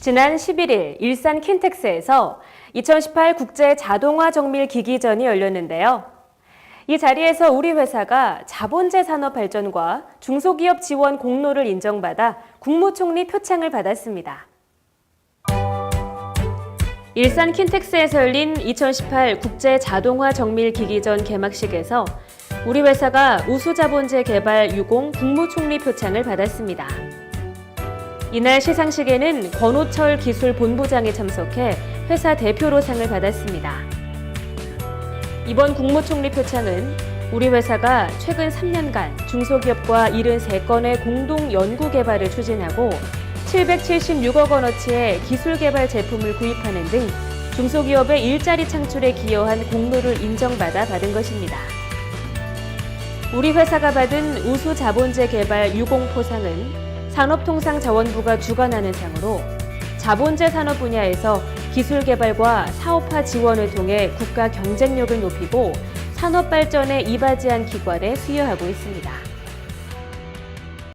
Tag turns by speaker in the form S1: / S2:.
S1: 지난 11일 일산 킨텍스에서 2018 국제 자동화 정밀 기기전이 열렸는데요. 이 자리에서 우리 회사가 자본재 산업 발전과 중소기업 지원 공로를 인정받아 국무총리 표창을 받았습니다. 일산 킨텍스에서 열린 2018 국제 자동화 정밀 기기전 개막식에서 우리 회사가 우수자본재 개발 유공 국무총리 표창을 받았습니다. 이날 시상식에는 권호철 기술 본부장이 참석해 회사 대표로 상을 받았습니다. 이번 국무총리 표창은 우리 회사가 최근 3년간 중소기업과 73건의 공동 연구 개발을 추진하고 776억 원어치의 기술 개발 제품을 구입하는 등 중소기업의 일자리 창출에 기여한 공로를 인정받아 받은 것입니다. 우리 회사가 받은 우수 자본재 개발 유공포상은 산업통상자원부가 주관하는 상으로 자본재 산업 분야에서 기술 개발과 사업화 지원을 통해 국가 경쟁력을 높이고 산업 발전에 이바지한 기관에 수여하고 있습니다.